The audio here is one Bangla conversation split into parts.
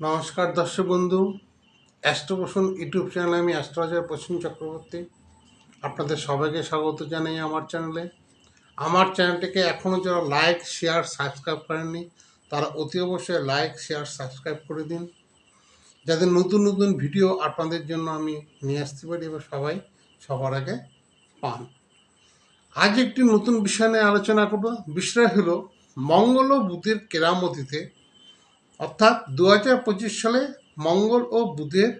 নমস্কার দর্শক বন্ধু অ্যাস্ট্রোপোষণ ইউটিউব চ্যানেলে আমি অ্যাস্ট্রোলজার পশ্চিম চক্রবর্তী। আপনাদের সবাইকে স্বাগত জানাই আমার চ্যানেলে। আমার চ্যানেলটিকে এখনও যারা লাইক, শেয়ার, সাবস্ক্রাইব করেননি, তারা অতি অবশ্যই লাইক, শেয়ার, সাবস্ক্রাইব করে দিন। যাতে নতুন নতুন ভিডিও আপনাদের জন্য আমি নিয়ে আসতে পারি এবং সবাই সবার আগে পান। আজ একটি নতুন বিষয় নিয়ে আলোচনা করব। বিষয় হলো মঙ্গল ও বুধের কেরামতিতে অর্থাৎ দু হাজার পঁচিশ সালে মঙ্গল ও বুধের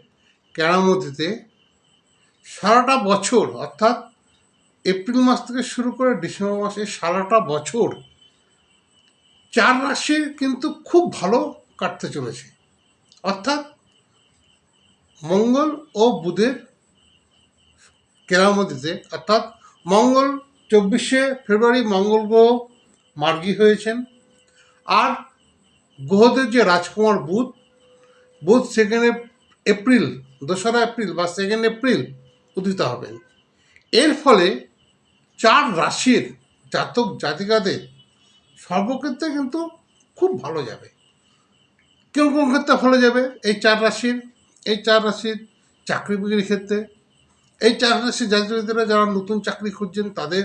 কেরামতিতে সারাটা বছর, অর্থাৎ এপ্রিল মাস থেকে শুরু করে ডিসেম্বর মাসে সারাটা বছর চার রাশির কিন্তু খুব ভালো কাটতে চলেছে। অর্থাৎ মঙ্গল ও বুধের কেরামতিতে, অর্থাৎ মঙ্গল চব্বিশে ফেব্রুয়ারি মঙ্গল গ্রহ মার্গী হয়েছেন। আর গ্রহদের যে রাজকুমার বুধ বুধ সেকেন্ড এপ্রিল দোসরা এপ্রিল বা সেকেন্ড এপ্রিল উদিত হবেন। এর ফলে চার রাশির জাতক জাতিকাদের সর্বক্ষেত্রে কিন্তু খুব ভালো যাবে। কেউ কোন ক্ষেত্রে ভালো যাবে? এই চার রাশির, এই চার রাশির চাকরি বিক্রির ক্ষেত্রে। এই চার রাশির জাতিকাদের যারা নতুন চাকরি খুঁজছেন, তাদের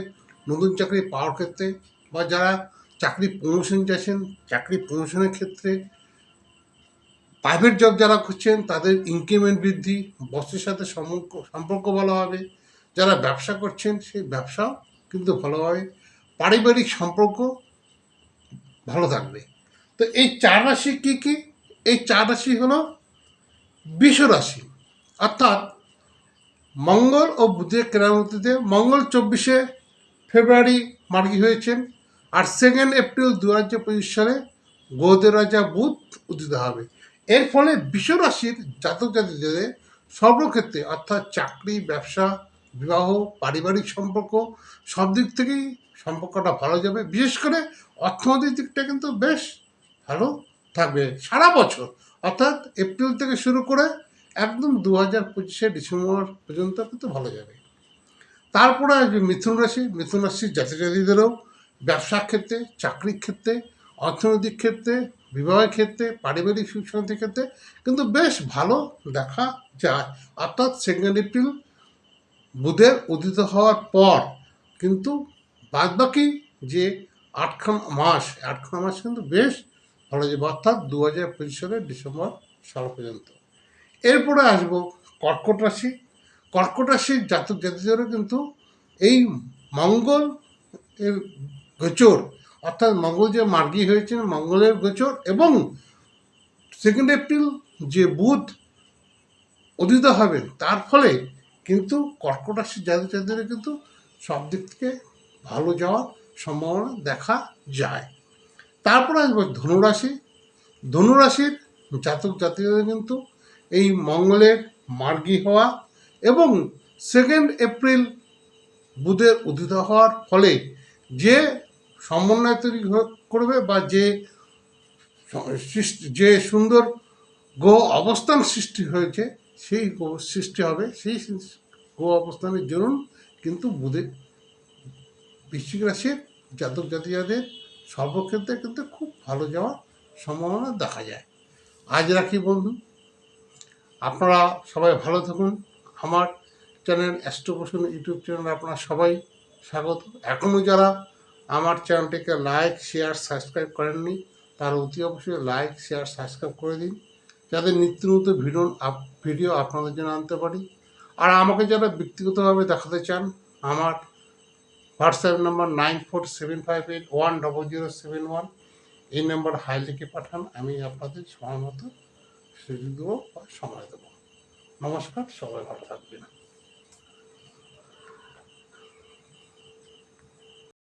নতুন চাকরি পাওয়ার ক্ষেত্রে বা যারা চাকরি প্রমোশন চাইছেন, চাকরি প্রমোশনের ক্ষেত্রে প্রাইভেট জব যারা খুঁজছেন, তাদের ইনক্রিমেন্ট বৃদ্ধি বসের সাথে সম্পর্ক সম্পর্ক ভালো হবে। যারা ব্যবসা করছেন, সেই ব্যবসাও কিন্তু ভালো হবে। পারিবারিক সম্পর্ক ভালো থাকবে। তো এই চার রাশি কী কী? এই চার রাশি হলো বিষ রাশি। অর্থাৎ মঙ্গল ও বুধের কেরামতিতে মঙ্গল চব্বিশে ফেব্রুয়ারি মার্গী হয়েছেন। আর সেকেন্ড এপ্রিল দু হাজার পঁচিশ সালে গোদের রাজা বুধ উদিত হবে। এর ফলে বিশ্বরাশির জাতক জাতিদের সর্বক্ষেত্রে অর্থাৎ চাকরি, ব্যবসা, বিবাহ, পারিবারিক সম্পর্ক সব দিক থেকেই সম্পর্কটা ভালো যাবে। বিশেষ করে অর্থনৈতিক দিকটা কিন্তু বেশ ভালো থাকবে সারা বছর। অর্থাৎ এপ্রিল থেকে শুরু করে একদম দু হাজার পঁচিশে ডিসেম্বর পর্যন্ত কিন্তু ভালো যাবে। তারপরে আসবে মিথুন রাশি। মিথুন রাশির জাতি জাতিদেরও ব্যবসার ক্ষেত্রে, চাকরির ক্ষেত্রে, অর্থনৈতিক ক্ষেত্রে, বিবাহের ক্ষেত্রে, পারিবারিক সুখ শান্তির ক্ষেত্রে কিন্তু বেশ ভালো দেখা যায়। অর্থাৎ সেকেন্ড এপ্রিল বুধের উদিত হওয়ার পর কিন্তু বাদবাকি যে আটখানা মাস আটখানা মাস কিন্তু বেশ ভালো যাবে। অর্থাৎ দু হাজার পঁচিশ সালের ডিসেম্বর সাল পর্যন্ত। এরপরে আসব কর্কট রাশি। কর্কট রাশির জাতক জাতিদেরও কিন্তু এই মঙ্গল এর গোচর। অর্থাৎ মঙ্গল যে মার্গী হয়েছেন, মঙ্গলের গোচর এবং সেকেন্ড এপ্রিল যে বুধ উদিত হবেন, তার ফলে কিন্তু কর্কট রাশির জাতক কিন্তু সব দিক থেকে ভালো যাওয়ার সম্ভাবনা দেখা যায়। তারপরে আসব ধনুরাশি। ধনুরাশির জাতক জাতিদের কিন্তু এই মঙ্গলের মার্গী হওয়া এবং সেকেন্ড এপ্রিল বুধের উদিত হওয়ার ফলে যে সমন্বয় তৈরি করবে বা যে যে সুন্দর গো অবস্থান সৃষ্টি হয়েছে, সেই গ্রহ সৃষ্টি হবে। সেই গো অবস্থানের জন্য কিন্তু বুধে বৃশ্চিক রাশির জাতক জাতিকাদের সর্বক্ষেত্রে কিন্তু খুব ভালো যাওয়ার সম্ভাবনা দেখা যায়। আজ রাখি বন্ধু। আপনারা সবাই ভালো থাকুন। আমার চ্যানেল অ্যাস্ট্রোপোষণ ইউটিউব চ্যানেলে আপনারা সবাই স্বাগত। এখনও যারা আমার চ্যানেলটিকে লাইক, শেয়ার, সাবস্ক্রাইব করেননি, তার অতি অবশ্যই লাইক, শেয়ার, সাবস্ক্রাইব করে দিন, যাতে নিত্য নতুন ভিডিও ভিডিও আপনাদের জন্য আনতে পারি। আর আমাকে যারা ব্যক্তিগতভাবে দেখাতে চান, আমার WhatsApp number nine four seven five eight one double zero seven one এই নাম্বার হাই লিখে পাঠান, আমি আপনাদের সময় মতো সুযোগ দেবো বা সময় দেবো। নমস্কার, সবাই ভালো থাকবেন।